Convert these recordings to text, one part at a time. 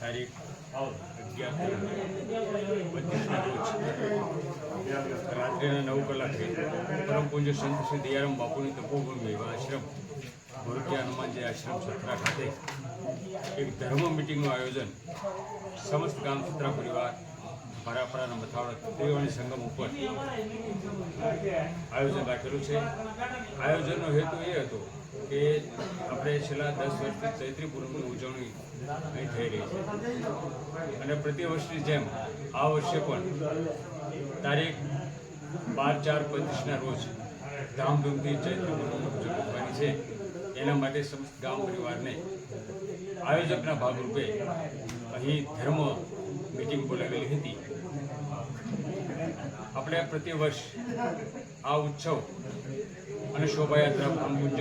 તારીખ અગિયાર પચીસના રોજ રાત્રિના નવ કલાકે પરમ પૂજ્ય સંત શ્રી દયારામ બાપુની તપોભૂમિ એવા આશ્રમ, ભરૂચી હનુમાનજી આશ્રમ સત્રા ખાતે એક ધર્મ મિટિંગનું આયોજન. સમસ્ત ગામ સત્રા પરિવાર ભરાપરાના મથાવડા, ત્રિવેણી સંગમ ઉપર આયોજન રાખેલું છે. આયોજનનો હેતુ એ હતો કે આપણે છેલ્લા દસ વર્ષથી ચૈત્રી પૂનમની ઉજવણી અહીં થઈ રહી છે. અને પ્રતિ વર્ષની જેમ આ વર્ષે પણ તારીખ બાર ચાર પચીસના રોજ ધામધૂમથી ચૈત્રી પૂનમની ઉજવણી થવાની છે. એના માટે સમસ્ત ગામ પરિવારને આયોજકના ભાગરૂપે અહીં ધર્મ મિટિંગ બોલાવેલી હતી. આપણે પ્રતિ વર્ષ આ ઉત્સવ અને શોભાયાત્રા પણ મુજબ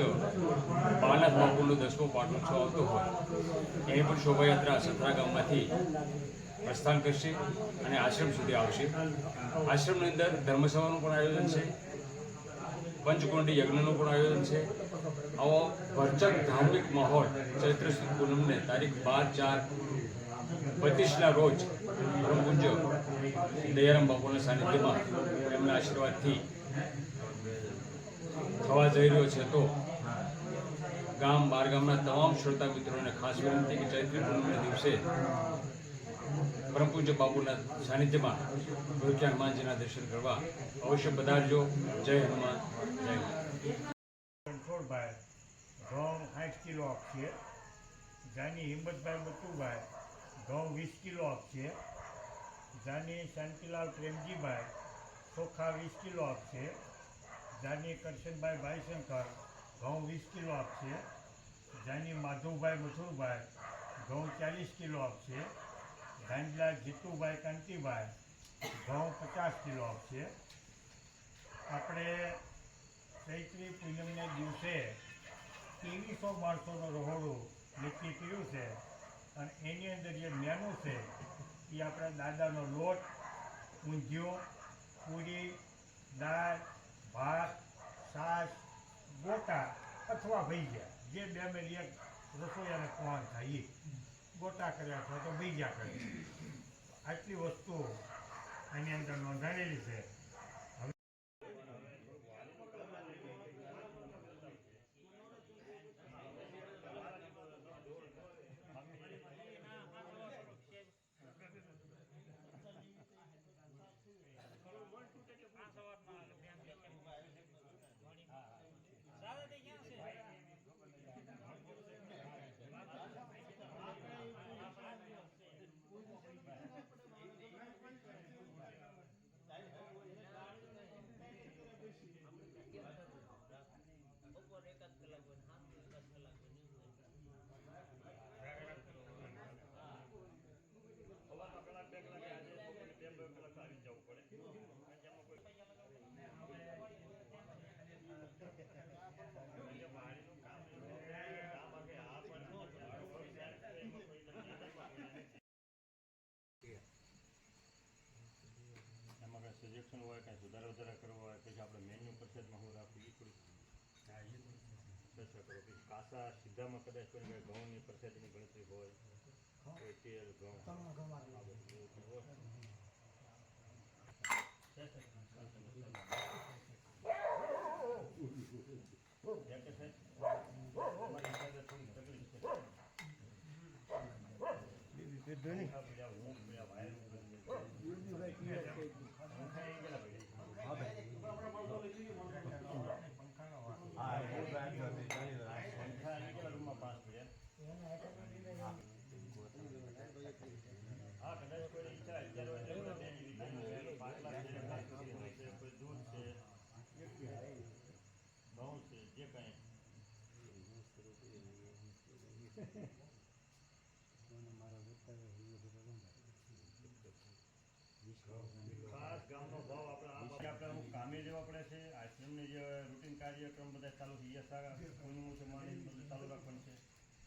બાલક બાપુનો દસમો પાટોત્સવ આવતો હોય એની પણ શોભાયાત્રા સતરા ગામમાંથી પ્રસ્થાન કરશે અને આશ્રમ સુધી આવશે. આશ્રમની અંદર ધર્મસભાનું પણ આયોજન છે, પંચકુંડી યજ્ઞનું પણ આયોજન છે. આવો ભરચક ધાર્મિક માહોલ ચૈત્ર પૂનમને તારીખ બાર ચાર પચીસના રોજ પરમ પૂજ્ય દયારામ બાપુના સાનિધ્યમાં એમના આશીર્વાદથી થવા જઈ રહ્યો છે તો ગામ બારગામના તમામ શ્રોતા મિત્રોને ખાસ વિનંતી કે ચૈત્રી પૂર્ણિમાના દિવસે પરમ પૂજ્ય બાપુના સાનિધ્યમાં ભરૂચા હનુમાનજીના દર્શન કરવા અવશ્ય પધારજો. જય હનુમાન, જય આપશે જાની હિંમતભાઈ બતુભાઈ ઘઉં વીસ કિલો આપશે. જાની શાંતિલાલ પ્રેમજીભાઈ ચોખા વીસ કિલો આપશે. જાની કરશનભાઈ ભાઈશંકર ઘઉં વીસ કિલો આપશે. જાની માધવભાઈ મથુરભાઈ ઘઉં ચાલીસ કિલો આપશે. ધાંજલા જીતુભાઈ કાંતિભાઈ ઘઉં પચાસ કિલો આપશે. આપણે ચૈત્રી પૂનમને દિવસે ત્રેવીસો માણસોનો રહોડું નક્કી કર્યું છે. અને એની અંદર જે મેનુ છે, એ આપણા દાદાનો લોટ, ઊંધિયું, પૂરી, દાળ, ભાત, છાશ, ગોટા અથવા ભૈયા જે બે મેં એક રસોઈયાને પહોંચ થાય એ. ગોટા કર્યા અથવા તો ભૈયા કરે આટલી વસ્તુઓ એની અંદર નોંધાયેલી છે એમાં કાંઈ સજેશન હોય કાંઈ સુધારા વધારા કરવા હોય પછી આપણે મેન્યુ પરસેટમાં હું રાખવું એ થોડી ચર્ચા કરો. કે કાસા સીધામાં કદાચ કોઈ કાંઈ ઘઉંની પરસેટની ગણતરી હોય કોઈ તેલ ઘઉં. આ બધું એવું કંઈ હોય. યા કે સાહેબ અમારી હિસાબે થોડી તકલીફ છે પંખા પડ્યા, ઊંઘ પડ્યા, વાયર પંખા એ ગયેલા ભાઈ. પંખાનો વાંક. પંખા એ ગયેલા રૂમમાં પાંચ પડ્યા. હા, કદાચ કોઈ ઈચ્છા અત્યારે હોય તો બધા બેની રીતે છે. પાટલા છે, કાચું છે, કોઈ દૂધ છે, ઘઉં છે, જે કાંઈ. ખાસ ગામનો ભાવ આપણે આપણે અમુક કામે જવા પડે છે. આશ્રમને જે રૂટીન કાર્યક્રમ બધા ચાલુ થઈ ગયા કોઈનું બધું ચાલુ રાખવાનું છે.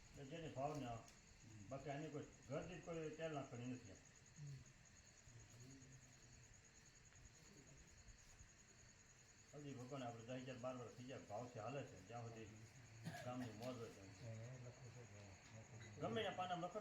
એટલે જેને ભાવ ના બાકી આની કોઈ ઘર દીઠ કોઈ તેલ નાખવાની નથી હજી ભગવાન આપણે દસ હજાર બાર વર્ષ થઈ જાય છે, હાલે છે. જ્યાં સુધી ગામની મોજ હોય ગમે પાના લખો